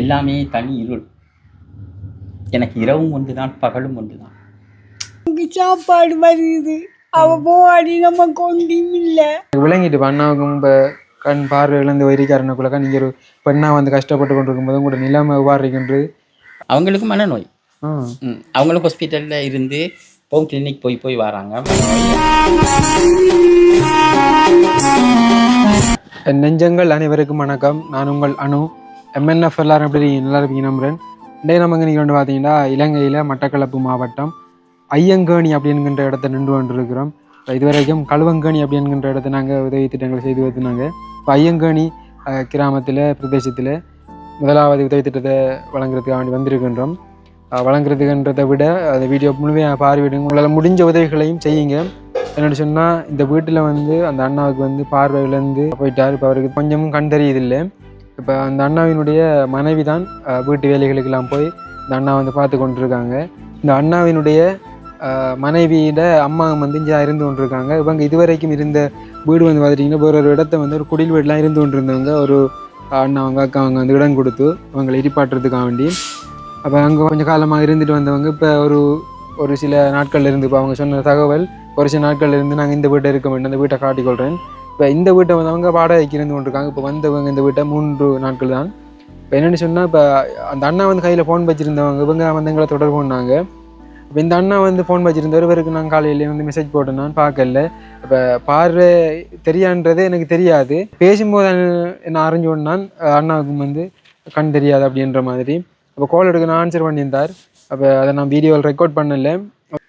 எல்லாமே தனி இருள். எனக்கு இரவும் ஒன்று தான் பகலும் ஒன்று தான் சாப்பாடு வருது அவ போவாடி நமக்கு ஒன்றும் இல்லை விளங்கிட்டு இப்ப அண்ணாவுக்கும் இப்போ கண் பார்வை இழந்து வைரிக்காரனுக்குள்ளக்கா நீங்கள் ஒரு பெண்ணா வந்து கஷ்டப்பட்டு கொண்டு இருக்கும்போது உங்களோட நிலைமை எவ்வாறு இருக்கின்றது? அவங்களுக்கு மனநோய். அவங்களும் ஹாஸ்பிட்டலில் இருந்து ஹோம் கிளினிக் போய் போய் வராங்க. நெஞ்சங்கள் அனைவருக்கும் வணக்கம். நான் உங்கள் அனு. எம்என்எஃப் எல்லாரும் எப்படி நல்லா இருப்பீங்க நம்புறேன் இன்றைய நமக்கு நீங்கள் வந்து பார்த்தீங்கன்னா இலங்கையில் மட்டக்களப்பு மாவட்டம் ஐயங்கேணி அப்படிங்கிற இடத்த நின்று கொண்டிருக்கிறோம். இது இதுவரைக்கும் கழுவங்கேணி அப்படிங்கிற இடத்த நாங்கள் உதவி திட்டங்களை செய்து வருதுனாங்க இப்போ ஐயங்கேணி கிராமத்தில் பிரதேசத்தில் முதலாவது உதவி திட்டத்தை வழங்குறதுக்காக வேண்டி வந்திருக்கின்றோம் வழங்குறதுன்றதை விட அந்த வீடியோ முழுமையாக பார்வையிடுங்க. உங்களால் முடிஞ்ச உதவிகளையும் செய்யுங்க. என்னென்னு சொன்னால் இந்த வீட்டில் வந்து அந்த அண்ணாவுக்கு வந்து பார்வையிலேருந்து போயிட்டார். இப்போ அவருக்கு கொஞ்சமும் கண் தெரியுதில்லை. இப்போ அந்த அண்ணாவினுடைய மனைவி தான் வீட்டு வேலைகளுக்கெல்லாம் போய் இந்த அண்ணா வந்து பார்த்து கொண்டிருக்காங்க. இந்த அண்ணாவினுடைய மனைவியோட மனைவியிட அம்மா வந்து இங்கே இருந்து கொண்டிருக்காங்க. இவங்க இதுவரைக்கும் இருந்த வீடு வந்து பார்த்துட்டிங்கன்னா ஒரு ஒரு இடத்த வந்து ஒரு குடில் வீடெலாம் இருந்து கொண்டிருந்தவங்க ஒரு அண்ணா அவங்க அக்கா அவங்க வந்து இடம் கொடுத்து அவங்களை இடிப்பாட்டுறதுக்காக வேண்டி. அப்போ அங்கே கொஞ்சம் காலமாக இருந்துட்டு வந்தவங்க இப்போ ஒரு ஒரு சில நாட்கள்ல இருந்து இப்போ அவங்க சொன்ன தகவல் ஒரு சில நாட்கள்ல இருந்து நாங்கள் இந்த வீட்டை இருக்க வேண்டும் அந்த வீட்டை காட்டிக்கொள்கிறேன் இப்போ இந்த வீட்டை வந்தவங்க வாடகை வாடகைக்கு இருந்து கொண்டிருக்காங்க இப்போ வந்தவங்க இந்த வீட்டை மூன்று நாட்கள் தான். இப்போ என்னென்னு சொன்னால் இப்போ அந்த அண்ணா வந்து கையில் ஃபோன் வச்சுருந்தவங்க இவங்க வந்து எங்களை தொடர்பு பண்ணாங்க. இப்போ இந்த அண்ணா வந்து ஃபோன் வச்சுருந்தவர் இவருக்கு நான் காலையிலேயே வந்து மெசேஜ் போட்டேன். நான் பார்க்கல. இப்போ பாரு தெரியான்றது எனக்கு தெரியாது. பேசும்போது என்ன அறிஞ்சு நான் அண்ணாவுக்கும் வந்து கண் தெரியாது அப்படின்ற மாதிரி. அப்போ கால் எடுக்க நான் ஆன்சர் பண்ணியிருந்தார். அப்போ அதை நான் வீடியோவில் ரெக்கார்ட் பண்ணலை.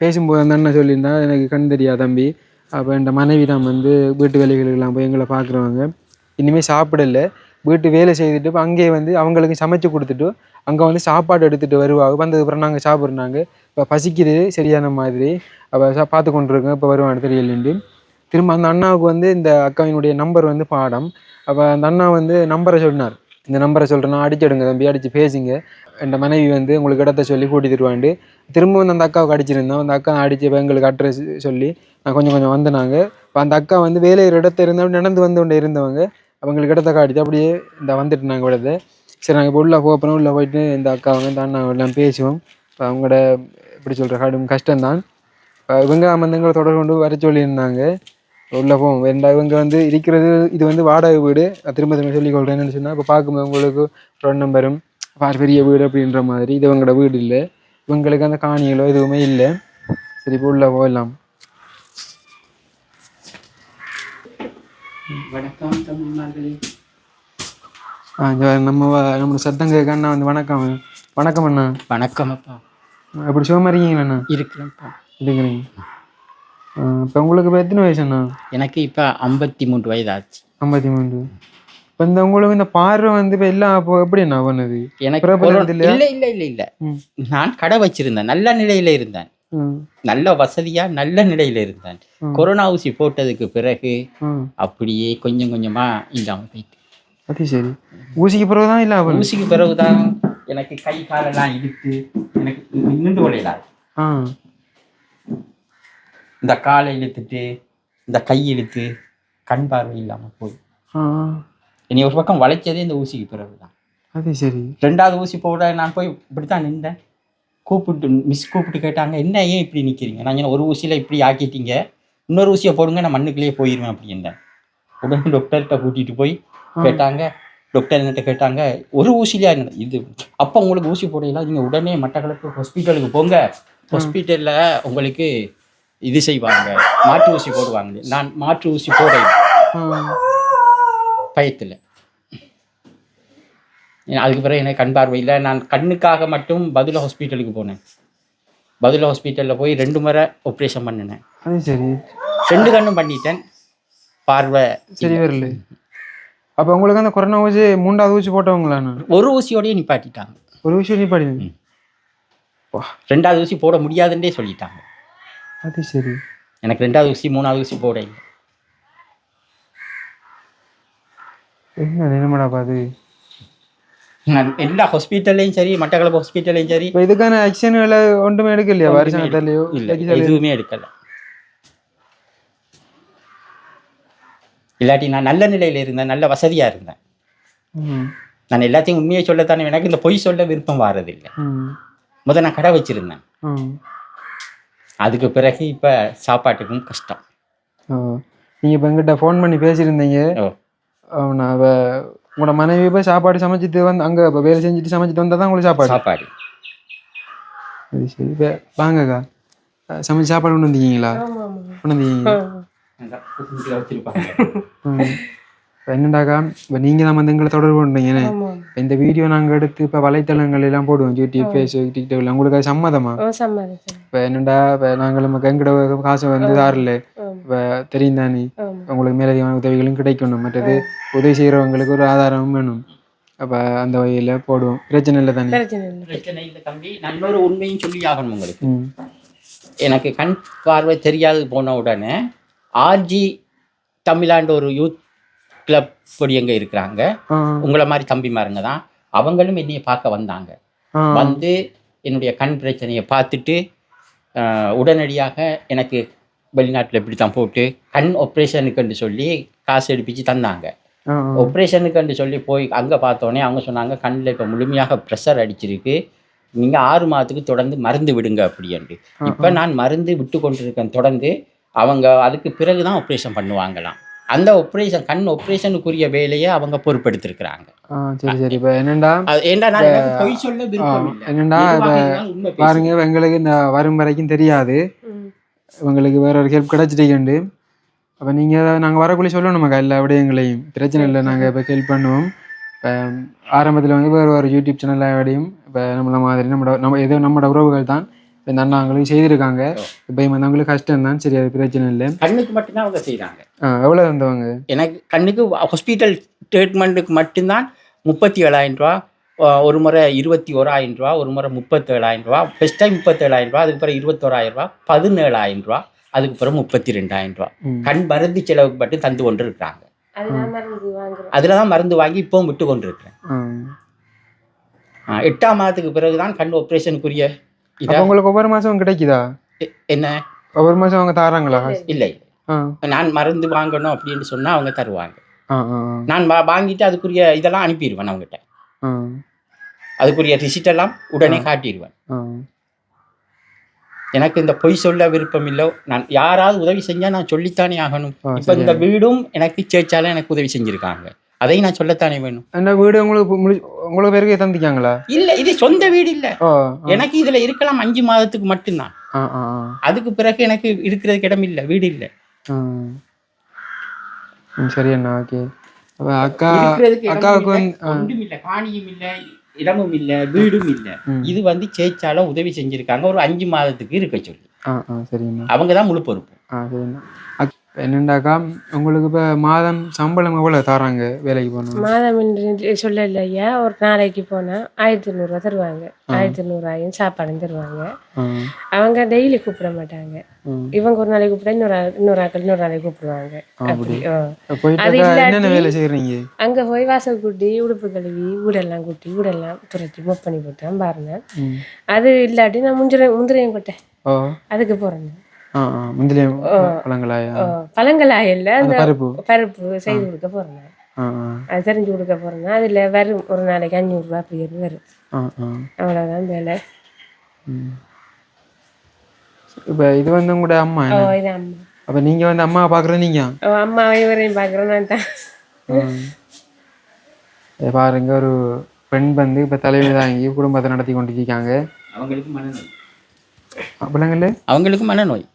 பேசும்போது அந்த அண்ணன் சொல்லியிருந்தா எனக்கு கண் தெரியாது தம்பி. அப்போ என் மனைவி தான் வந்து வீட்டு வேலைகளுக்கெல்லாம் போய் எங்களை பார்க்குறவங்க இனிமேல் சாப்பிடல. வீட்டு வேலை செய்துட்டு இப்போ அங்கேயே வந்து அவங்களுக்கு சமைச்சு கொடுத்துட்டு அங்கே வந்து சாப்பாடு எடுத்துகிட்டு வருவாங்க வந்ததுக்கப்புறம் நாங்கள் சாப்பிட்றாங்க இப்போ பசிக்குது சரியான மாதிரி. அப்போ சா பார்த்து கொண்டிருக்கோம். இப்போ வருவாங்க தெரியலண்டு. திரும்ப அந்த அண்ணாவுக்கு வந்து இந்த அக்காவினுடைய நம்பர் வந்து பாடம். அப்போ அந்த அண்ணா வந்து நம்பரை சொன்னார். இந்த நம்பரை சொல்கிறேன்னா அடிச்சிடுங்க தம்பி அடித்து பேசுங்க. என் மனைவி வந்து உங்களுக்கு இடத்த சொல்லி கூட்டி தருவாண்டு திரும்ப வந்து அந்த அக்காவுக்கு அடிச்சிருந்தோம் அந்த அக்கா அடித்து எங்களுக்கு அட்ரஸ் சொல்லி நான் கொஞ்சம் கொஞ்சம் வந்தனாங்க. இப்போ அந்த அக்கா வந்து வேலையிற இடத்த இருந்தால் நடந்து வந்து கொண்டே இருந்தவங்க. அவங்களுக்கு இடத்த காட்டிட்டு அப்படியே இந்த வந்துட்டு நாங்கள் விடது சரி நாங்கள் இப்போ உள்ளே போகிறோம் உள்ளே போயிட்டு இந்த அக்காவங்க இந்த நாங்கள் எல்லாம் பேசுவோம். இப்போ அவங்களோட எப்படி சொல்கிற கடும் கஷ்டம்தான். இப்போ இவங்க அமர்ந்தங்களை தொடர்பு கொண்டு வர சொல்லியிருந்தாங்க. உள்ளே போவோம். ரெண்டா இவங்க வந்து இருக்கிறது இது வந்து வாடகை வீடு. திரும்ப திரும்ப சொல்லி கொள்கிறேன் என்னன்னு சொன்னால் இப்போ பார்க்கும்போது உங்களுக்கு ஃபோன் நம்பரும் பார் பெரிய வீடு அப்படின்ற மாதிரி. இது இவங்களோட வீடு இல்லை. இவங்களுக்கு அந்த காணிகளோ எதுவுமே இல்லை. சரி இப்போ உள்ளே போயிடலாம் வணக்கம் ஆ நம்ம நம்மளோட சத்தம் கேட்க அண்ணா வந்து வணக்கம். வணக்கம் அண்ணா. வணக்கம் அப்பா எப்படி சுகமாக இருக்கீங்களா அண்ணா? இருக்கிறேன்ப்பா. இருக்கிறீங்க இப்போ உங்களுக்கு இப்போ எத்தனை வயசு அண்ணா? எனக்கு இப்போ ஐம்பத்தி மூன்று வயதாச்சு. ஐம்பத்தி மூன்று இப்போ இந்த உங்களுக்கு இந்த பார்வை வந்து இப்போ எல்லாம் அப்போ எப்படி அண்ணா பண்ணுது? எனக்கு? இல்லை இல்லை இல்லை இல்லை. நான் கடை வச்சிருந்தேன். நல்ல நிலையில இருந்தேன். நல்ல வசதியா நல்ல நிலையில இருந்தேன். கொரோனா ஊசி போட்டதுக்கு பிறகு அப்படியே கொஞ்சம் கொஞ்சமா இல்லாம போயிட்டு. அது சரி. ஊசிக்கு பிறகு தான் இல்லை ஊசிக்கு பிறகுதான் எனக்கு கை காலெல்லாம் இழுத்து எனக்கு நின்று கொள்ளையிலாது ஆ. இந்த காலை இழுத்துட்டு இந்த கை இழுத்து கண் பார்வை இல்லாம போய். இனி ஒரு பக்கம் வளைச்சதே இந்த ஊசிக்கு பிறகுதான். அது சரி. ரெண்டாவது ஊசி போட நான் போய் இப்படித்தான் நின்றேன். கூப்பிட்டு மிஸ் கூப்பிட்டு கேட்டாங்க என்ன ஏன் இப்படி நிற்கிறீங்க நான் ஒரு ஊசியில் இப்படி ஆக்கிட்டீங்க. இன்னொரு ஊசியை போடுங்க நான் மண்ணுக்குள்ளேயே போயிடுவேன் அப்படின்னேன். உடனே டாக்டர்கிட்ட கூட்டிகிட்டு போய் கேட்டாங்க. டாக்டர் என்கிட்ட கேட்டாங்க ஒரு ஊசிலையா என்ன? இது அப்போ உங்களுக்கு ஊசி போடையில நீங்கள் உடனே மட்டக்களப்பு ஹாஸ்பிட்டலுக்கு போங்க. ஹாஸ்பிட்டலில் உங்களுக்கு இது செய்வாங்க. மாற்று ஊசி போடுவாங்க. நான் மாற்று ஊசி போட ஆ பயத்தில். அதுக்கு பிறகு எனக்கு கண் பார்வை இல்லை. நான் கண்ணுக்காக மட்டும் பதில ஹாஸ்பிட்டலுக்கு போனேன். பதில ஹாஸ்பிட்டலில் போய் ரெண்டு முறை ஆப்ரேஷன் பண்ணினேன். சரி. ரெண்டு கண்ணும் பண்ணிட்டேன். பார்வை சரி வரல. அப்போ உங்களுக்கு அந்த கொரோனா ஊசி மூன்றாவது ஊசி போட்டவங்களாண்ணா ஒரு ஊசியோடயே நிப்பாட்டிட்டாங்க. ஒரு ஊசி நீ பாடி ரெண்டாவது ஊசி போட முடியாதுன்னே சொல்லிட்டாங்க. அது சரி. எனக்கு ரெண்டாவது ஊசி மூணாவது ஊசி போட. இல்லை என்ன நிலைமைடாப்பா அது? நான் எல்லா ஹாஸ்பிட்டல்லையும் சரி மட்டக்களப்பு ஹாஸ்பிட்டல்லையும் சரி. இப்போ இதுக்கான ஆக்ஷன்களை ஒன்றுமே எடுக்கலையா? வருஷத்துலையோ இல்லை எதுவுமே எடுக்கல. இல்லாட்டி நான் நல்ல நிலையில இருந்தேன் நல்ல வசதியா இருந்தேன். நான் எல்லாத்தையும் உண்மையை சொல்லத்தானே எனக்கு இந்த பொய் சொல்ல விருப்பம் வாரதில்லை. முத நான் கடை வச்சிருந்தேன். அதுக்கு பிறகு இப்போ சாப்பாட்டுக்கும் கஷ்டம். ஓ நீங்கள் இப்போ எங்கிட்ட ஃபோன் பண்ணி பேசியிருந்தீங்க. நான் உங்களோட மனைவி போய் சாப்பாடு சமைச்சிட்டு வந்து அங்கே இப்போ வேலை செஞ்சுட்டு சமைச்சிட்டு வந்தால் தான் உங்களுக்கு சாப்பாடு? சாப்பாடு. சரி சரி. இப்போ வாங்கக்கா சமைச்சு சாப்பாடு கொண்டு வந்தீங்களா கொண்டு வந்தீங்க ம். இப்ப என்னடாக்கா இப்போ நீங்கள் தான் வந்து எங்களை தொடர்பு பண்ணுறீங்கன்னு இப்ப இந்த வீடியோ நாங்கள் எடுத்து இப்போ வலைத்தளங்கள் எல்லாம் போடுவோம் யூடியூப் ஃபேஸ்புக் டிக்டாக்ல உங்களுக்கு அது சம்மதமா? ஓ சம்மதம். இப்போ என்னடா இப்போ நாங்கள் நமக்கு எங்கட காசு வந்து தாரில் இப்போ தெரியும் தானே. உங்களுக்கு மேலதிகமான உதவிகளும் கிடைக்கணும். மற்றது உதவி செய்கிறவங்களுக்கு ஒரு ஆதாரமும் வேணும். அப்போ அந்த வகையில் போடுவோம். பிரச்சனை இல்லை தானே? பிரச்சனை இல்லை. பிரச்சனை இல்லை தம்பி. நான் இன்னொரு உண்மையும் சொல்லி ஆகணும் உங்களுக்கு. ம். எனக்கு கண் பார்வை தெரியாது போன உடனே ஆர்ஜி தமிழாண்டு ஒரு யூத் கிளப் பொடி எங்க இருக்கிறாங்க? உங்களை மாதிரி தம்பிமாருங்க தான். அவங்களும் என்னைய பார்க்க வந்தாங்க. வந்து என்னுடைய கண் பிரச்சனையை பார்த்துட்டு உடனடியாக எனக்கு வெளிநாட்டில் இப்படி தான் போட்டு கண் ஆப்ரேஷனுக்குன்னு சொல்லி காசு எடுப்பிச்சு தந்தாங்க. ஆப்ரேஷனுக்குன்னு சொல்லி போய் அங்கே பார்த்தோன்னே அவங்க சொன்னாங்க கண்ணில் இப்போ முழுமையாக ப்ரெஷர் அடிச்சிருக்கு. நீங்கள் ஆறு மாதத்துக்கு தொடர்ந்து மருந்து விடுங்க அப்படின்ட்டு. இப்போ நான் மருந்து விட்டு கொண்டிருக்கேன். தொடர்ந்து அவங்க அதுக்கு பிறகு தான் ஆப்ரேஷன் பண்ணுவாங்களாம். அந்த ஆப்ரேஷன் கண் ஆப்ரேஷனுக்குரிய வேலையை அவங்க பொறுப்பெடுத்திருக்கிறாங்க. சரி சரி. இப்போ என்னண்டா? பொய் சொல்ல என்னண்டா. பாருங்க இப்ப எங்களுக்கு இந்த வரும் வரைக்கும் தெரியாது. உங்களுக்கு வேற ஒரு ஹெல்ப் கிடைச்சிட்டீங்கண்டு அப்போ நீங்கள் நாங்கள் வரக்குள்ளே சொல்லணுமாக்கா எல்லா விடயங்களையும். பிரச்சனை இல்லை நாங்கள் இப்போ ஹெல்ப் பண்ணுவோம். இப்போ ஆரம்பத்தில் வந்து வேறு ஒரு யூடியூப் சேனல் விடையும் இப்போ நம்மள மாதிரி நம்மளோட நம்ம ஏதோ நம்மளோட உறவுகள் தான் இந்த அண்ணாங்களும் செய்திருக்காங்க. இப்போ வந்தவங்களுக்கு கஷ்டம் தான் சரி அது பிரச்சனை இல்லை. கண்ணுக்கு மட்டும்தான் அவங்க செய்கிறாங்க எவ்வளோ வந்தவங்க எனக்கு கண்ணுக்கு ஹாஸ்பிட்டல் ட்ரீட்மெண்ட்டுக்கு மட்டும்தான் முப்பத்தி ஏழாயிரம் ரூபா ஒரு முறை இருபத்தி ஓராயிரம் ரூபா ஒரு முறை முப்பத்தேழாயிரம் ரூபா ஃபஸ்ட் டைம் முப்பத்தேழாயிரம் ரூபா அதுக்கு பிறகு இருபத்தோராயிரம் ரூபா பதினேழாயிரம் ரூபா அதுக்கு பிறகு முப்பத்தி ரெண்டாயிரம் ரூபா. கண் மருந்து செலவுக்கு மட்டும் தந்து கொண்டு இருக்கிறாங்க அதில் தான் மருந்து வாங்கி இப்பவும் விட்டு கொண்டு இருக்கிறேன் எட்டாம் மாதத்துக்கு பிறகு தான் கண் ஆப்ரேஷனுக்குரிய உங்களுக்கு ஒவ்வொரு மாதம் கிடைக்குதா? என்ன? ஒவ்வொரு மாதம் அவங்க தாராங்களா? இல்லை நான் மருந்து வாங்கணும் அப்படின்னு சொன்னால் அவங்க தருவாங்க. நான் வாங்கிட்டு அதுக்குரிய இதெல்லாம் அனுப்பிடுவேன் அவங்ககிட்ட அதுக்குரிய ரிசிட் எல்லாம் உடனே காட்டிடுவேன். எனக்கு இந்த பொய் சொல்ல விருப்பம் இல்லை. நான் யாராவது உதவி செஞ்சா நான் சொல்லித்தானே ஆகணும். இப்போ இந்த வீடும் எனக்கு சேர்ச்சால எனக்கு உதவி செஞ்சிருக்காங்க. அதையும் நான் சொல்லத்தானே வேணும். அந்த வீடு உங்களுக்கு உங்களுக்கு பேருக்கு தந்திக்காங்களா இல்ல இது சொந்த வீடு இல்ல. எனக்கு இதுல இருக்கலாம் அஞ்சு மாதத்துக்கு மட்டும்தான். அதுக்கு பிறகு எனக்கு இருக்கிறதுக்கு இடம் இல்ல வீடு இல்ல. சரி அண்ணா ஓகே. அக்கா அக்காவுக்கு ஒன்றும் இல்ல காணியும் இல்ல இடமும் இல்ல வீடும் இல்ல. இது வந்து சேச்சால உதவி செஞ்சிருக்காங்க ஒரு அஞ்சு மாதத்துக்கு இருக்க சொல்லி. ஆ ஆ சரி அண்ணா. அவங்க தான் முழு பொறுப்பு. என்னண்டாக்கா உங்களுக்கு இப்போ மாதம் சம்பளம் எவ்வளோ தராங்க வேலைக்கு போகணும் மாதம் சொல்லல ஐயா ஒரு நாளைக்கு போனா ஆயிரத்தி நூறுரூவா தருவாங்க. ஆயிரத்தி நூறுரூவாயும் சாப்பாடும் தருவாங்க. அவங்க டெய்லி கூப்பிட மாட்டாங்க. இவங்க ஒரு நாளைக்கு கூப்பிட்டா இன்னொரு இன்னொரு ஆட்கள் இன்னொரு நாளைக்கு கூப்பிடுவாங்க. அங்க போய் வாசல் கூட்டி உடுப்பு கழுவி வீடெல்லாம் கூட்டி வீடெல்லாம் துரத்தி மொப் பண்ணி போட்டேன் பாருங்க அது இல்லாட்டி நான் முந்திர முந்திரையும் கொட்டேன் ஓ. அதுக்கு போறேன். பழங்களாயா? பழங்களாயில்ல அந்த பருப்பு. பருப்பு செய்து கொடுக்க போறேன் அது தெரிஞ்சு கொடுக்க போறேன் அதுல வரும். ஒரு நாளைக்கு அஞ்சூறுரூவா அப்படி இருந்து வரும். அவ்வளவுதான் வேலை. இப்போ இது வந்து உங்களோட அம்மா இது அம்மா. அப்போ நீங்கள் வந்து அம்மாவை பார்க்குறது நீங்கள் ஓ அம்மாவை இவரையும் பார்க்குறேன் நான் தான். இதை பாருங்க ஒரு பெண் வந்து இப்போ தலைவி தாங்கி குடும்பத்தை நடத்தி கொண்டிருக்காங்க. அவங்களுக்கு மனநோய். அவங்களுக்கு மனநோய்.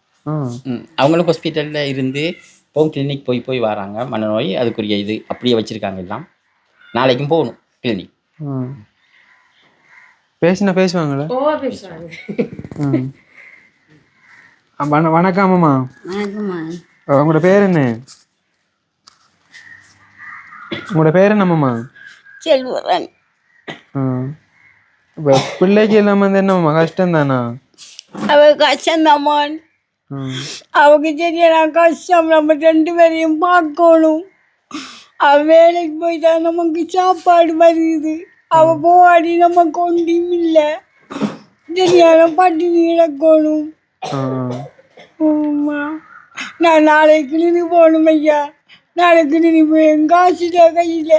அவங்களும் ஹாஸ்பிட்டலில் இருந்து ஹோம் கிளினிக் போய் போய் வராங்க. மனநோய் அதுக்குரிய இது அப்படியே வச்சுருக்காங்க எல்லாம். நாளைக்கும் போகணும் கிளினிக் பேசினா பேசுவாங்களே ஓ பேசுவாங்க. ம் ஆ, வண வணக்கம் அம்மா வணக்கம்மா உங்களோட பேர் என்ன? உங்களோட பேர் என்னம்மா இப்போ பிள்ளைக்கு எல்லாம் வந்து என்னம்மா? கஷ்டம் தானா அவ கஷ்டம்தாம்மான் ம் அவக்கு சரியான கஷ்டம் நம்ம ரெண்டு பேரையும் பார்க்கணும். அவ வேலைக்கு போயிட்டா நமக்கு சாப்பாடு வருது. அவ போவாடி நமக்கு ஒன்றும் இல்லை. சரியான பட்டினி கிடக்கணும். ஆ. ஆமா. நான் நாளைக்கு கிளினி போகணும் ஐயா. நாளைக்கு கிளினி போய் காசுல கையில்.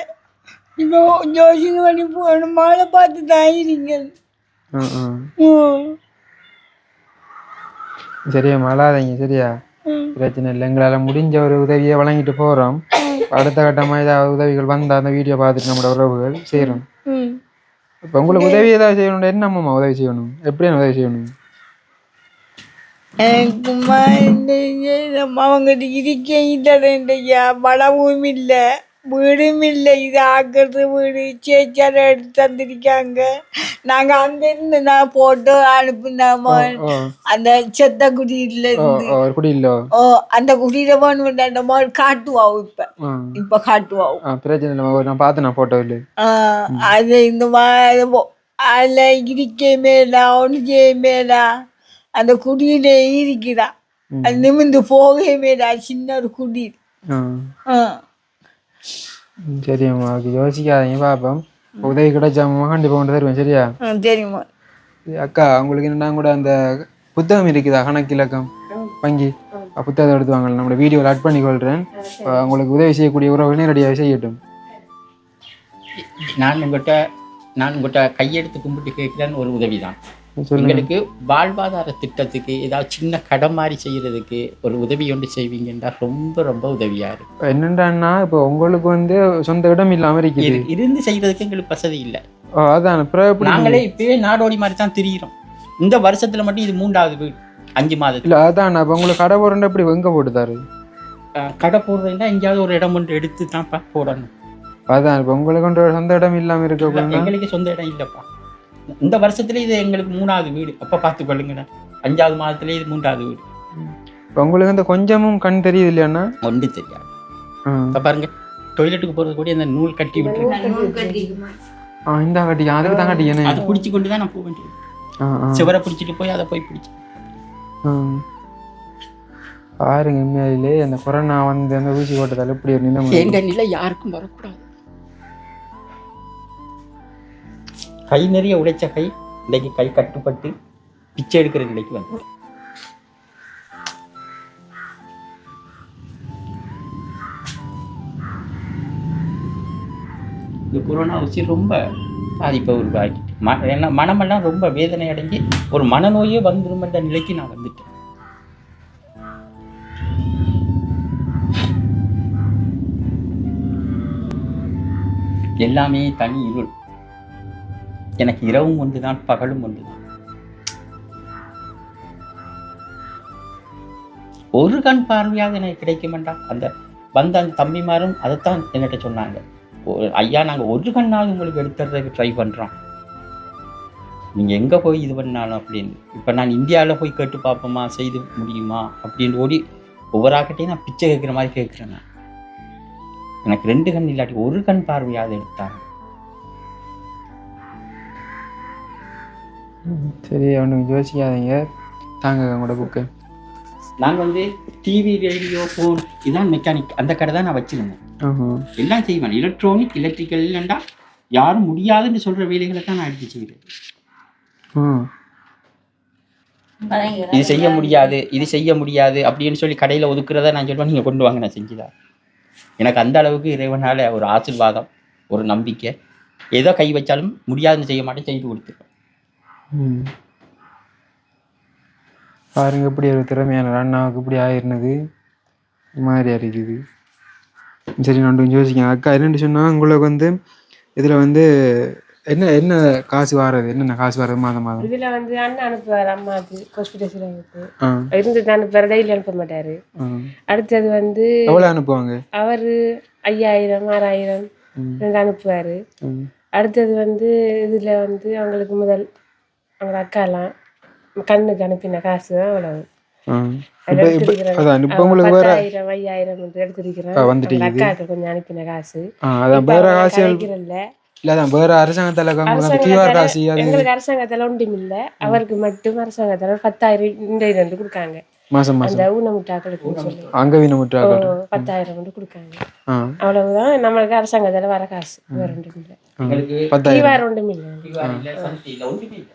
இப்போ ஜோசிங்க பண்ணி போகணும். மழை பார்த்து தான் இருக்கீங்க ஆ. ஆ. ம் சரியா மழாதீங்க சரியா. பிரச்சனை இல்லை. எங்களால் முடிஞ்ச ஒரு உதவியை வழங்கிட்டு போகிறோம் அடுத்த கட்டமாக ஏதாவது உதவிகள் வந்தால் அந்த வீடியோ பார்த்துட்டு நம்மளோட உறவுகள் செய்கிறோம் இப்போ உங்களுக்கு உதவி ஏதாவது செய்யணும் என்னம்மா உதவி செய்யணும்? எப்படி உதவி செய்யணும்? அவங்ககிட்ட இருக்கேன் தரேன்டையா வளவும் இல்லை. இல்லை இது ஆக்கிறது வீடு சேச்சார எடுத்து தந்திருக்காங்க நாங்கள் அங்கேருந்து நான் போட்டோ அனுப்பினோமா அந்த செத்த குடியில இருந்து ஓ, ஒரு குடி இல்லோ ஓ அந்த குடியில மாதிரி காட்டுவாவும் இப்ப இப்ப காட்டுவாவும் பிரச்சனை இல்லை நான் பார்த்து நான் ஃபோட்டோ இல்லை அது இந்த மாதிரி அதுல இருக்கே மேலா ஒன்று மேலா அந்த குடியில இருக்குதா அது நிமிந்து போகவே மேலா சின்ன ஒரு குடி ஆ ஆஹ் ம், சரிம்மா யோசிக்காதீங்க பார்ப்போம் உதவி கிடைச்சாமா கண்டிப்பாக கொண்டு தருவேன் சரியா ஆஹ் தெரியுமா சரி, அக்கா உங்களுக்கு என்னன்னா கூட அந்த புத்தகம் இருக்குதா கணக்கிலக்கம் வங்கி அஹ் புத்தகத்தை எடுத்து வாங்க நம்மளோட வீடியோவில் ஆட் பண்ணி கொள்கிறேன் உங்களுக்கு உதவி செய்யக்கூடிய உறவுகள் நேரடியாக செய்யட்டும் நான் உங்கள்கிட்ட நான் உங்கள்கிட்ட கையெடுத்து கும்பிட்டு கேட்குறேன்னு ஒரு உதவி தான் எங்களுக்கு வாழ்வாதார திட்டத்துக்கு ஏதாவது சின்ன கடன் மாதிரி செய்யறதுக்கு ஒரு உதவி ஒன்று செய்வீங்கன்னா ரொம்ப ரொம்ப உதவியா இருக்கும். என்னண்டான்னா இப்போ உங்களுக்கு வந்து சொந்த இடம் இல்லாமல் இருக்குது. இரு- இருந்து செய்யறதுக்கு எங்களுக்கு வசதி இல்லை. அதான் நாங்களே இப்பயே நாடோடி மாதிரி தான் திரியிறோம். இந்த வருஷத்துல மட்டும் இது மூன்றாவது வீடு அஞ்சு மாதத்துல. இல்லை அதான் அப்போ உங்களுக்கு கடை போடுறேன் எப்படி எங்கே போட்டுதாரு அஹ் கடை போடுறதுன்னா எங்கேயாவது ஒரு இடம் ஒன்று எடுத்து தான் போடணும். அதான் இப்போ உங்களுக்கு சொந்த இடம் இல்லாமல் இருக்க எங்களுக்கு சொந்த இடம் இல்லைப்பா. இந்த வருஷத்துல இது எங்களுக்கு மூணாவது வீடு. அப்ப பார்த்து கொள்ளுங்கண்ணா அஞ்சாவது மாதத்துல இது மூன்றாவது வீடு. இப்போ உங்களுக்கு இந்த கொஞ்சமும் கண் தெரியுது இல்லையாண்ணா? ஒன்று தெரியாது. இப்ப பாருங்க டொய்லெட்டுக்கு போறது கூட இந்த நூல் கட்டி விட்டு ஆ இந்த கட்டி அதுக்கு தான் கட்டிக்கணும் அதை பிடிச்சி கொண்டு தான் நான் போக வேண்டியது. சிவரை பிடிச்சிட்டு போய் அதை போய் பிடிச்சி. பாருங்க உண்மையிலே அந்த கொரோனா வந்து அந்த ஊசி போட்டதால இப்படி ஒரு நிலைமை எங்க நிலை யாருக்கும் வரக்கூடாது. கை நிறைய உடைச்ச கை இன்றைக்கு கை கட்டுப்பட்டு பிச்சை எடுக்கிற நிலைக்கு வந்து இந்த கொரோனா ஊசி ரொம்ப பாதிப்பை உருவாக்கிட்டு ம என்ன மனமெல்லாம் ரொம்ப வேதனை அடைஞ்சு ஒரு மனநோயே வந்துருமென்ற நிலைக்கு நான் வந்துட்டேன். எல்லாமே தனி இருள். எனக்கு இரவும் ஒன்றுதான் பகலும் ஒன்றுதான். ஒரு கண் பார்வையாக எனக்கு கிடைக்கும் வேண்டாம் அந்த வந்த அந்த தம்பிமாரும் அதைத்தான் என்கிட்ட சொன்னாங்க. ஐயா நாங்கள் ஒரு கண்ணாவது உங்களுக்கு எடுத்துறதுக்கு ட்ரை பண்ணுறோம் நீங்கள் எங்கே போய் இது பண்ணாலும் அப்படின்னு. இப்போ நான் இந்தியாவில் போய் கேட்டு பார்ப்போமா செய்து முடியுமா அப்படின்னு ஓடி ஒவ்வொரு ஆக்கிட்டையும் நான் பிச்சை கேட்குற மாதிரி கேட்குறேன் நான். எனக்கு ரெண்டு கண் இல்லாட்டி ஒரு கண் பார்வையாவது எடுத்தாங்க சரி ஒன்றும் யோசிக்காதீங்க. தாங்க உங்களோட புக்கு நாங்கள் வந்து டிவி ரேடியோ ஃபோன் இதான் மெக்கானிக் அந்த கடை தான் நான் வச்சிருந்தேன். எல்லாம் செய்வேன். எலக்ட்ரானிக் எலக்ட்ரிக்கல் இல்லைண்டா யாரும் முடியாதுன்னு சொல்கிற வேலைகளை தான் நான் எடுத்து செய்கிறேன் ஆ. இது செய்ய முடியாது இது செய்ய முடியாது அப்படின்னு சொல்லி கடையில் ஒதுக்குறத நான் சொல்லுவேன் நீங்கள் கொண்டு வாங்க நான் செஞ்சுதான் எனக்கு அந்த அளவுக்கு இறைவனால ஒரு ஆசீர்வாதம் ஒரு நம்பிக்கை. ஏதோ கை வச்சாலும் முடியாதுன்னு செய்ய மாட்டேன் செய்து கொடுத்துருவேன். ம். பாருங்க இப்படி ஒரு திறமையான அண்ணாவுக்கு இப்படி ஆயிருந்தது. மாதிரியா இருக்குது சரி நான் கொஞ்சம் யோசிக்கேன் அக்கா என்னென்னு சொன்னால் உங்களுக்கு வந்து இதில் வந்து என்ன என்ன காசு வாரது? என்னென்ன காசு வாரது? மாதம் மாதம். இதுல வந்து அண்ணன் அனுப்புவார் அம்மாவுக்கு ஹாஸ்பிட்டல் ஆ. இருந்து அனுப்புவார் டெய்லி அனுப்ப மாட்டாரு. ஆ. அடுத்தது வந்து எவ்வளோ அனுப்புவாங்க? அவரு ஐயாயிரம் ஆறாயிரம். ரெண்டு அனுப்புவாரு. ம். அடுத்தது வந்து இதுல வந்து அவங்களுக்கு முதல் அவங்க அக்காலாம் கண்ணுக்கு அனுப்பின காசு தான் அவ்வளவு. எடுத்திருக்கிறேன். பத்தாயிரம் ஐயாயிரம். அக்காவுக்கு கொஞ்சம் அனுப்பின காசு. எங்களுக்கு அரசாங்கத்துல ஒன்றும் இல்ல. அவருக்கு மட்டும் அரசாங்கத்துல பத்தாயிரம் இந்த இருந்து கொடுக்காங்க. அந்த ஊனமுட்டாக்களுக்கு அங்கவீன ஓ, பத்தாயிரம் வந்து கொடுக்காங்க. ஆ. அவ்வளவுதான். நம்மளுக்கு அரசாங்கத்துல வர காசு. வேற ஒன்றும் இல்லை. பத்தாயிரம். ஒன்றும் இல்லை.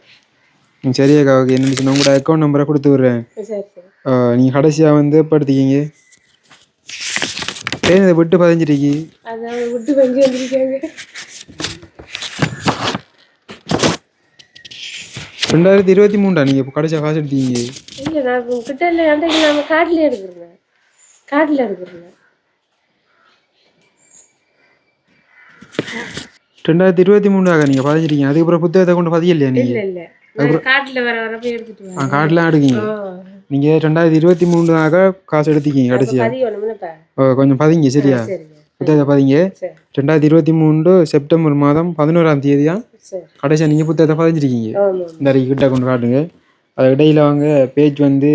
சரி அக்கா ஓகே என்ன உங்களோட அக்கௌண்ட் நம்பரை கொடுத்து விட்றேன். நீங்கள் கடைசியாக வந்து எப்போ எடுத்துக்கிங்க ஏன் இதை விட்டு பதிஞ்சிருக்கி. விட்டு பதிஞ்சு ரெண்டாயிரத்தி இருபத்தி மூணா நீங்கள் இப்போ கடைசியாக காசு எடுத்தீங்க. ரெண்டாயிரத்தி இருபத்தி மூணு மூணாக நீங்கள் பதிஞ்சிருக்கீங்க. அதுக்கப்புறம் புத்தகத்தை கொண்டு பதியலையா நீங்கள் இல்லை இல்லை. காட்டில் வர எடுத்துட்டு ஆ கார்டெலாம் எடுக்கீங்க நீங்கள் ரெண்டாயிரத்தி இருபத்தி மூணுக்காக காசு எடுத்திருக்கீங்க கடைசியாக ஓ, கொஞ்சம் பதிங்க சரியா? புத்தகத்தை பதிங்க. ரெண்டாயிரத்தி இருபத்தி மூணு செப்டம்பர் மாதம் பதினோராம் தேதி தான் கடைசியாக நீங்கள் புத்தகத்தை பதிஞ்சிருக்கீங்க. இந்த கிட்ட கொண்டு காட்டுங்க. அது இடையில அவங்க பேஜ் வந்து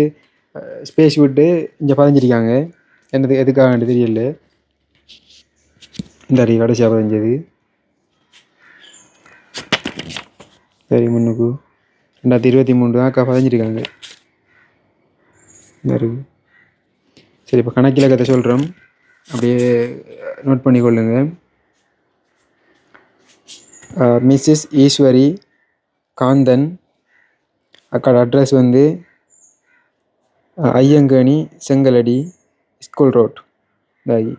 ஸ்பேஸ் விட்டு இங்கே பதிஞ்சிருக்காங்க. என்னது எதுக்காக தெரியல. இந்த அறிக்கை கடைசியாக பதிஞ்சது. சரி முன்னுக்கு. ரெண்டாயிரத்தி இருபத்தி மூணு தான் அக்கா பதிஞ்சிருக்காங்க. சரி இப்போ கணக்கிலக்கத்தை சொல்கிறோம் அப்படியே நோட் பண்ணிக்கொள்ளுங்க. மிஸ்ஸஸ் ஈஸ்வரி காந்தன் அக்காட அட்ரஸ் வந்து ஐயங்கனி செங்கலடி ஸ்கூல் ரோட் தாயி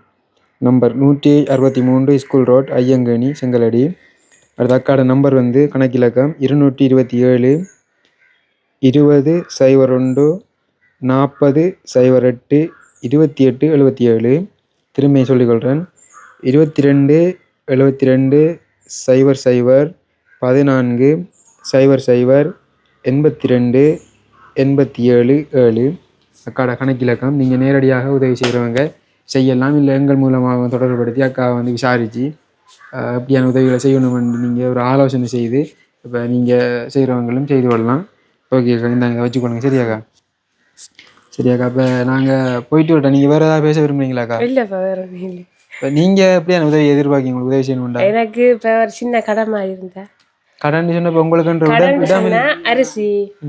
நம்பர் நூற்றி அறுபத்தி மூன்று ஸ்கூல் ரோட் ஐயங்கனி செங்கலடி. அடுத்த அக்காட நம்பர் வந்து கணக்கிலக்கம் இருநூற்றி இருபத்தி ஏழு. இருபது சைபர் ஒன்று நாற்பது சைபர் எட்டு இருபத்தி எட்டு எழுபத்தி ஏழு. திரும்பி சொல்லிக்கொள்கிறேன் இருபத்தி ரெண்டு எழுபத்தி ரெண்டு சைபர் சைபர். பதினான்கு சைபர் சைபர். எண்பத்தி ரெண்டு எண்பத்தி ஏழு ஏழு. அக்காட கணக்கிலக்கம் நீங்கள் நேரடியாக உதவி செய்கிறவங்க செய்யலாம். இல்லை எங்கள் மூலமாக தொடர்புபடுத்தி அக்காவை வந்து விசாரித்து எப்படியான உதவிகளை செய்யணும்னு நீங்கள் ஒரு ஆலோசனை செய்து இப்போ நீங்கள் செய்கிறவங்களும் செய்து கொள்ளலாம். ஓகே அக்கா இந்த இதை வச்சுக்கொள்ளுங்க சரியாக்கா? சரியாக்கா இப்போ நாங்கள் போயிட்டு வரட்டோம் நீங்கள் வேறு ஏதாவது பேச விரும்புறீங்களாக்கா? இல்லைப்பா வேற ஒண்ணும் இல்லை. இப்போ நீங்கள் எப்படியான உதவி எதிர்பார்க்கீங்க உங்களுக்கு உதவி செய்யணும்டா எனக்கு இப்போ ஒரு சின்ன கடமை இருந்தா கடன் சொன்னப்போ உங்களுக்குன்ற விட கடன் விடாமல் சொன்னா அரிசி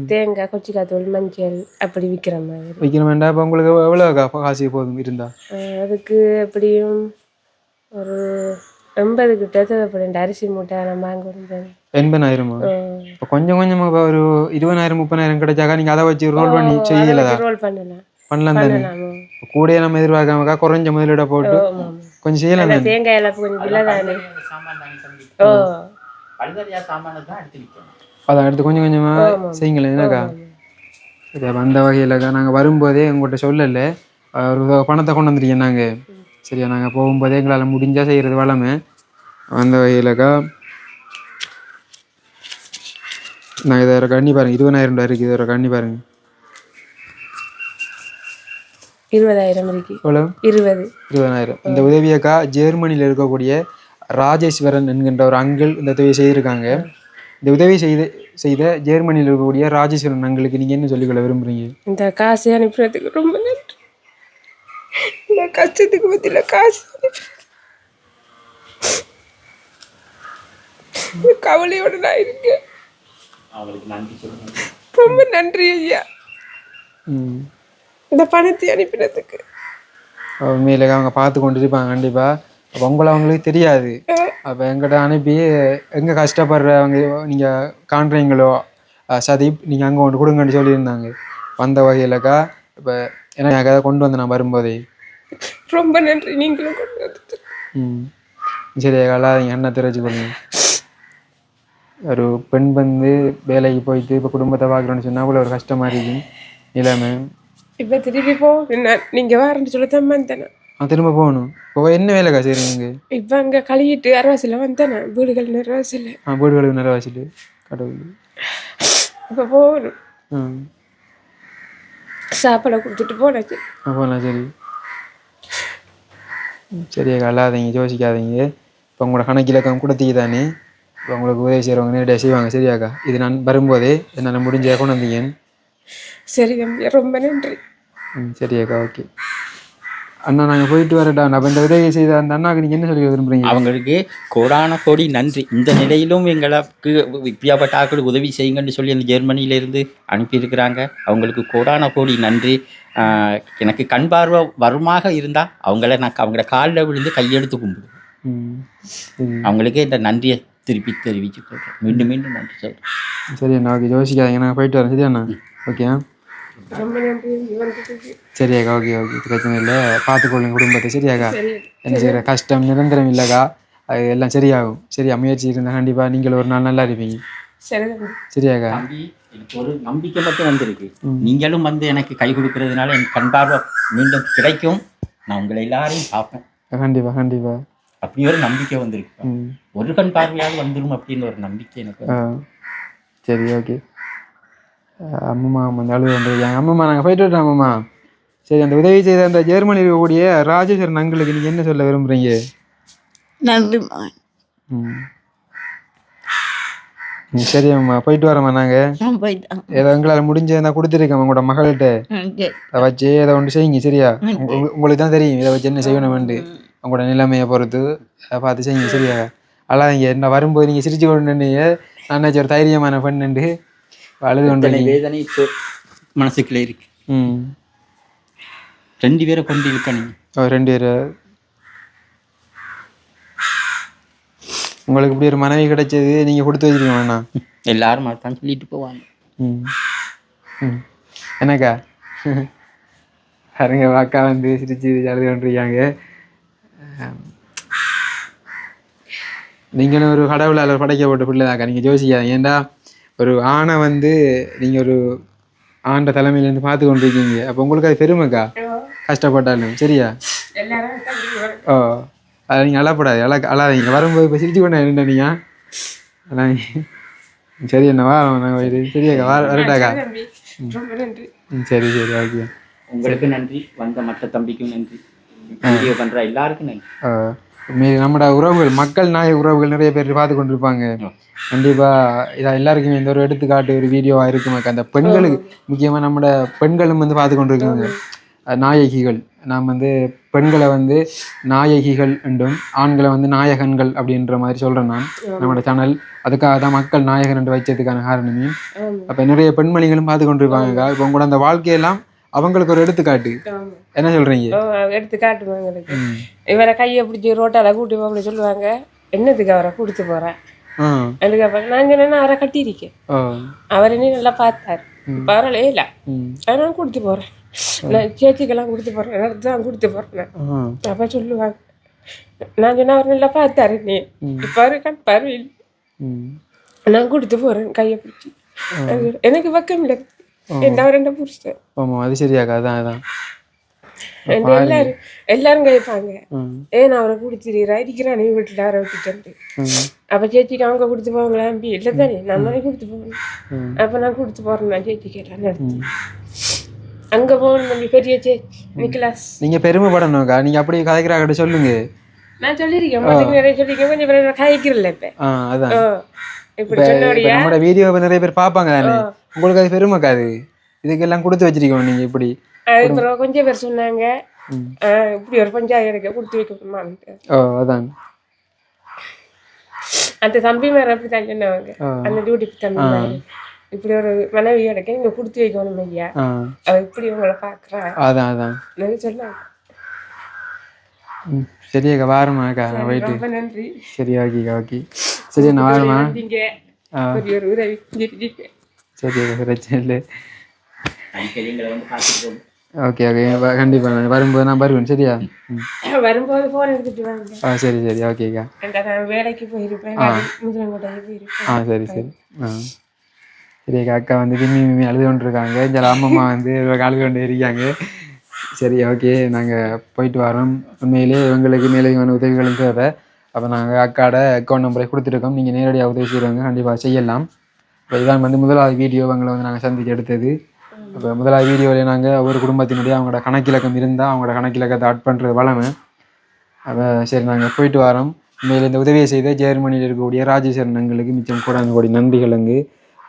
தேங்காய் கொச்சிக்காத்தூள் மஞ்சள் அப்படி விற்கிற மாதிரி. வைக்கிற வேண்டாம் இப்போ உங்களுக்கு எவ்வளோ காசு போதும் இருந்தா? அஹ் அதுக்கு எப்படியும் ஒரு எண்பது கிட்ட தேவைப்படும் அரிசி மூட்டை நான் வாங்க முடியாது எண்பதாயிரமா இப்போ கொஞ்சம் கொஞ்சமாக இப்போ ஒரு இருபதாயிரம் முப்பதாயிரம் கிடைச்சாக்கா நீங்கள் அதை வச்சு ரோல் பண்ணி செய்யலதா ரோல் பண்ணலாம் பண்ணலாம் தானே கூடயே நம்ம எதிர்பார்க்காமக்கா குறைஞ்ச முதலீட போட்டு கொஞ்சம் செய்யலாம் தானே தேங்காய் எல்லாம் கொஞ்சம் அதான் எடுத்து கொஞ்சம் கொஞ்சமாக செய்யுங்களேன் என்னக்கா சரி அப்போ அந்த வகையிலக்கா நாங்கள் வரும்போதே உங்கள்கிட்ட சொல்லலை ஒரு பணத்தை கொண்டு வந்துருக்கேன் நாங்கள் சரியா நாங்கள் போகும்போதே எங்களால் முடிஞ்சால் செய்கிறது வளமை அந்த வகையிலக்கா நான் இதை ஒரு கண்ணி பாருங்க. இருபதாயிரம் ரூபாய் இருக்குது இதை ஒரு கண்ணி பாருங்க. இருபதாயிரம் இருக்கு. எவ்வளோ? இருபது. இருபதாயிரம். இந்த உதவியக்கா ஜெர்மனியில் இருக்கக்கூடிய ராஜேஸ்வரன் என்கின்ற ஒரு அங்கிள் இந்த உதவியை செய்திருக்காங்க. இந்த உதவி செய்த செய்த ஜெர்மனியில் இருக்கக்கூடிய ராஜேஸ்வரன் அங்கிளுக்கு நீங்கள் என்ன சொல்லிக்கொள்ள விரும்புறீங்க? இந்த காசு அனுப்பினதுக்கு ரொம்ப நன்றி. இந்த கஷ்டத்துக்கு பத்தில காசு கவலையோட நான் இருக்கேன். அவங்களுக்கு நன்றி சொல்லுங்க ரொம்ப நன்றி ஐயா. ம். இந்த பணத்தை அனுப்பினதுக்கு. உண்மையில அவங்க பார்த்து கொண்டு இருப்பாங்க கண்டிப்பாக அப்போ உங்களை அவங்களுக்கு தெரியாது. அப்போ எங்கிட்ட அனுப்பி எங்கே கஷ்டப்படுறவங்க நீங்கள் காண்றீங்களோ? சதீப் நீங்கள் அங்கே கொண்டு கொடுங்கன்னு சொல்லியிருந்தாங்க. வந்த வகையிலக்கா இப்போ எனக்கு அதை கொண்டு வந்து நான் வரும்போதே. ரொம்ப நன்றி நீங்களும் கொண்டு வந்து ம். சரி அல்லாதீங்க என்ன தெரிஞ்சு கொள்ளுங்க ஒரு பெண் வந்து வேலைக்கு போயிட்டு இப்போ குடும்பத்தை பார்க்குறோன்னு சொன்னால் அவ்வளோ ஒரு கஷ்டமாக இருக்கும் நிலைமை. இப்ப திருப்பி போ. நான் நீங்க வாரன்னு சொல்ல தான் வந்தேன் நான். திரும்ப போகணும். இப்போ என்ன வேலைக்கா செய்கிறீங்க இப்ப அங்க கழுவிட்டு அரவாசில வந்தேன் வீடுகள் அரவாசில நான் வீடு கழுவு நிறைய வச்சுட்டு கடவுள். இப்ப போகணும். ம் சாப்பாடை கொடுத்துட்டு போனாச்சு. போகலாம் சரி. சரியாக்கா அல்லாதீங்க யோசிக்காதீங்க. இப்போ உங்களோட கணக்கிலக்கம் கொடுத்தீங்க தானே உங்களுக்கு உதவி செய்கிறவங்க நேரடியாக செய்வாங்க. சரியாக்கா? இது நான் வரும்போதே என்னால் முடிஞ்ச கொண்டு வந்தீங்க சரி தம்பி. ரொம்ப நன்றி. ம் சரியாக்கா ஓகே. அண்ணா நாங்கள் போயிட்டு வரட்டா அப்போ இந்த உதவி செய்த அந்த அண்ணாக்கு நீங்கள் என்ன சொல்லி விரும்புறீங்க? அவங்களுக்கு கோடான கோடி நன்றி. இந்த நிலையிலும் எங்களுக்கு இப்படியாப்பட்ட ஆட்கள் உதவி செய்யுங்கன்னு சொல்லி அந்த ஜெர்மனியிலேருந்து அனுப்பியிருக்கிறாங்க. அவங்களுக்கு கோடான கோடி நன்றி. எனக்கு கண் பார்வை வருமாக இருந்தால் அவங்கள நான் அவங்கள காலில் விழுந்து கையெடுத்து கும்பிடுவேன். அவங்களுக்கே இந்த நன்றியை திருப்பி தெரிவிச்சு கொள்கிறேன் மீண்டும் மீண்டும் நன்றி சொல்கிறேன் சரி அண்ணா ஓகே யோசிக்காதீங்க நான் போயிட்டு வரேன். சரியா அண்ணா? ஓகே? சரியாக்கா ஓகே ஓகே. பிரச்சனை இல்லை. பார்த்துக்கொள்ளுங்க குடும்பத்தை. சரியாக்கா சரி என்ன செய்கிற கஷ்டம் நிரந்தரம் இல்லைக்கா அது எல்லாம் சரியாகும். சரியா முயற்சி இருந்தால் கண்டிப்பாக நீங்கள் ஒரு நாள் நல்லா இருப்பீங்க. சரியாக்கா எனக்கு ஒரு நம்பிக்கை மட்டும் வந்திருக்கு. நீங்களும் வந்து எனக்கு கை கொடுக்கறதுனால எனக்கு கண் பார்வை மீண்டும் கிடைக்கும். நான் உங்களை எல்லாரையும் பார்ப்பேன். கண்டிப்பா கண்டிப்பா. அப்படி ஒரு நம்பிக்கை வந்திருக்கு. ஒரு கண் பார்வையாவது வந்துடும் அப்படின்னு ஒரு நம்பிக்கை எனக்கு ஆ. வந்து. சரி ஓகே. அம்மம்மா வந்து அழுது வந்துருக்காங்க. அம்மம்மா நாங்கள் போயிட்டு வரோம் அம்மம்மா சரி அந்த உதவி செய்த அந்த ஜெர்மனி இருக்கக்கூடிய ராஜேஸ்வரன் அங்களுக்கு நீங்கள் என்ன சொல்ல விரும்புறீங்க? நன்றி சரி அம்மா. போயிட்டு வரோம்மா போயிட்டான் ஏதோ எங்களால் முடிஞ்சதா கொடுத்துருக்கோம் உங்களோட மகள்கிட்ட. சரி. அதை வச்சு ஏதோ ஒன்று செய்யுங்க சரியா? உங்க- உங்க- உங்களுக்கு தான் தெரியும் இதை வச்சு என்ன செய்யணும்னு உங்களோட நிலைமையை பொறுத்து பார்த்து செய்யுங்க சரியா? அழாதீங்க. என்ன வரும்போது நீங்கள் சிரிச்சு கொண்டு நின்னீங்க நான் ஒரு தைரியமான பெண்ணுண்டு. அழுது கொண்டு. வேதனை மனசுக்குள்ளே இருக்கு. ம். ரெண்டு பேரை கொண்டு இருக்க நீங்க? ஓ ரெண்டு பேர். உங்களுக்கு இப்படி ஒரு மனைவி கிடைச்சது நீங்கள் கொடுத்து வச்சிருக்கீங்க அண்ணா? எல்லாரும் அதான் சொல்லிட்டு போவாங்க. ம். ம். என்னக்கா? பாருங்க வாக்கா வந்து சிரிச்சு அழுது கொண்டிருக்காங்க. நீங்களும் ஒரு கடவுளால் படைக்கப்பட்ட பிள்ளைதாக்கா. நீங்கள் யோசிக்காதீங்க. ஏன்டா ஒரு ஆணை வந்து நீங்கள் ஒரு ஆண்ட தலைமையிலேருந்து பார்த்து கொண்டிருக்கீங்க. அப்போ உங்களுக்கு அது பெருமைக்கா? கஷ்டப்பட்டாலும். சரியா. ஓ. அதை நீங்கள் அழப்படாது அழ அழாதீங்க. வரும்போது இப்போ சிரிச்சு கொண்டா என்ன நீங்கள் சரி என்ன வா நாங்கள் சரியாக்கா வர வரட்டாக்கா சரி தம்பி ரொம்ப நன்றி. ம் சரி சரி ஓகே. உங்களுக்கு நன்றி. வந்த மற்ற தம்பிக்கும் நன்றி. வீடியோ பண்ற எல்லாருக்கும். நன்றி மீ நம்மட உறவுகள் மக்கள் நாய உறவுகள் நிறைய பேர் பார்த்து கொண்டிருப்பாங்க. கண்டிப்பா இதா எல்லாருக்குமே இந்த ஒரு எடுத்துக்காட்டு ஒரு வீடியோவா இருக்குமாக்கா அந்த பெண்களுக்கு முக்கியமா நம்மட பெண்களும் வந்து பார்த்து கொண்டிருக்காங்க. நாயகிகள். நாம் வந்து பெண்களை வந்து நாயகிகள் என்றும் ஆண்களை வந்து நாயகன்கள் அப்படின்ற மாதிரி சொல்றேன் நான். நம்மளோட சேனல் அதுக்காக தான் மக்கள் நாயகன் என்று வச்சதுக்கான காரணமே. அப்ப நிறைய பெண்மணிகளும் பார்த்து கொண்டிருப்பாங்கக்கா இப்போ உங்களோட அந்த வாழ்க்கையெல்லாம் அவங்களுக்கு ஒரு எடுத்துக்காட்டு. என்ன சொல்றீங்க? ஓ, எடுத்து காட்டுவாங்க எங்களுக்கு ம். இவரை கையை பிடிச்சி ரோட்டால கூட்டி போக சொல்லுவாங்க. என்னத்துக்கு அவரை கூட்டிட்டு போறேன்? எனக்கு அப்ப நான் சொன்னேன்னா அவரை கட்டியிருக்கேன். அவர் என்ன நல்லா பார்த்தாரு. பரவாயில்ல இல்ல. நான் கொடுத்து போறேன். நான் சேச்சிக்கெல்லாம் கொடுத்து போறேன். எனக்கு தான் கொடுத்து போறேன் அப்ப சொல்லுவாங்க. நான் சொன்ன அவர் நல்லா பார்த்தாரு நீ இப்ப அவரு கண் பார்வை ம். நான் கொடுத்து போறேன் கையை பிடிச்சி. எனக்கு பக்கம் இல்லை அவர் என்ன புருஷன் ஆமாம் அது சரியாக்கா அதான் அதான். என்கிட்ட எல்லாரும் எல்லாரும் கேட்பாங்க. ம். ஏன் அவரை குடிச்சிருக்கிறா இருக்கிறான் நீ விட்டுட்டு அவரை விட்டுட்டு ம். அப்ப சேச்சிக்கு அவங்க கொடுத்து போவாங்களா? அம்பி இல்லை தானே நம்ம கொடுத்து போகணும் ம். அப்ப நான் கொடுத்து போறேன் நான் சேச்சி கேட்டேன் நடத்தி அங்க போகணும் தம்பி பெரிய சேச்சி நிக்கலாஸ். நீங்கள் பெருமைப்படணும்க்கா. நீங்கள் அப்படி கதைக்கிறாக்கிட்ட சொல்லுங்க. நான் சொல்லியிருக்கேன். மொத்தம் நிறைய சொல்லியிருக்கேன். கொஞ்சம் பேர் நான் கதைக்கிறல இப்ப. ஆ அதான். இப்படி இப்போ நம்மளோட வீடியோ நிறைய பேர் பார்ப்பாங்க தானே? உங்களுக்கு அது பெருமைக்கா அது? இதுக்கெல்லாம் கொடுத்து வச்சிருக்கோம் நீங்கள் இப்படி. அதுக்கப்புறம் கொஞ்சம் பேர் சொன்னாங்க. இப்படி ஒரு பஞ்சாயத்து கொடுத்து வைக்கணுமான்ட்டு. ஓ அதான். அந்த தம்பி மேல அப்படித்தான் சொன்னவங்க. அந்த டியூட்டி தம்பி இப்படி ஒரு மனைவி கிடைக்க இங்க கொடுத்து வைக்கணும் ஐயா. அவ இப்படி உங்களை பாக்குறா. அதான் அதான். சொன்னாங்க. சரியாக்கா வாரமாக்கா போயிட்டு. ரொம்ப நன்றி. சரி ஓகேக்கா ஓகே. சரி நான் வாரமா? நீங்க ஒரு உதவி செஞ்சிருக்கீங்க சரி பிரச்சனை இல்லை ஓகே ஓகே கண்டிப்பாக நான் வரும்போது நான் வருவேன் சரியா? வரும்போது போன் எடுத்துட்டு வாங்க. ஆ சரி சரி ஓகேக்கா வேலைக்கு போயிருப்பேன் ஆ. சரி சரி. ஆ. சரி அக்கா அக்கா வந்து விம்மி விம்மி அழுது கொண்டு இருக்காங்க சில அம்மம்மா வந்து அழுது கொண்டு இருக்காங்க. சரி ஓகே நாங்கள் போயிட்டு வரோம். உண்மையிலே இவங்களுக்கு மேலதிகமான உதவிகளும் தேவை. அப்போ நாங்கள் அக்காட அக்கௌண்ட் நம்பரை கொடுத்துருக்கோம். நீங்கள் நேரடியாக உதவி செய்கிறவங்க கண்டிப்பாக செய்யலாம். இப்போ இதான் வந்து முதலாவது வீடியோ அவங்களை வந்து நாங்கள் சந்திச்சு எடுத்தது. அப்போ முதலாவது வீடியோவில் நாங்கள் ஒவ்வொரு குடும்பத்தினுடைய அவங்களோட கணக்கிலக்கம் இருந்தால் அவங்களோட கணக்கிலக்கத்தை ஆட் பண்ணுறது வளமை. அப்போ சரி நாங்கள் போயிட்டு வரோம். உண்மையில் இந்த உதவியை செய்த ஜெர்மனியில் இருக்கக்கூடிய ராஜேஸ்வரன் எங்களுக்கு மிச்சம் கூடாங்க கோடி நன்றிகள் அங்கு.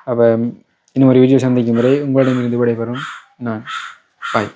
அப்போ இன்னும் ஒரு வீடியோ சந்திக்கும் முறை உங்களிடமிருந்து விடைபெறும் நான். பாய்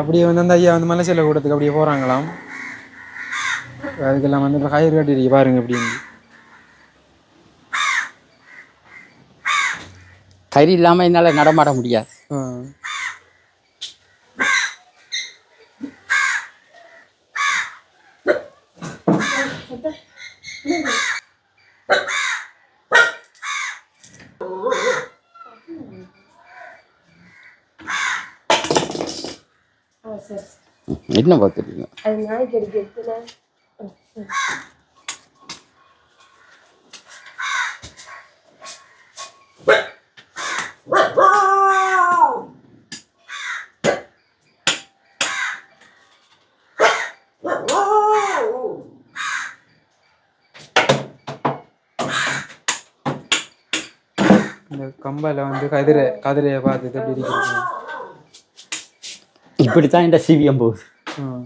அப்படியே வந்து அந்த ஐயா வந்து மலைச்சல கூடத்துக்கு அப்படியே போகிறாங்களாம் அதுக்கெல்லாம் வந்து இப்போ கயிறு கட்டிருக்கு பாருங்க அப்படின்னு கறி இல்லாமல் என்னால் நடமாட முடியாது. ஆ. என்ன பார்த்துருக்கீங்க? அது நாய்க்கு அடிக்கிறதுல இந்த கம்பல வந்து கதிரை கதிரையை பார்த்துட்டு இப்படி தான் இந்த சிவியம் போகுது. ம்.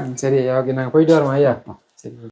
ம், சரி ஓகே நாங்கள் போயிட்டு வரோம் ஐயா சரி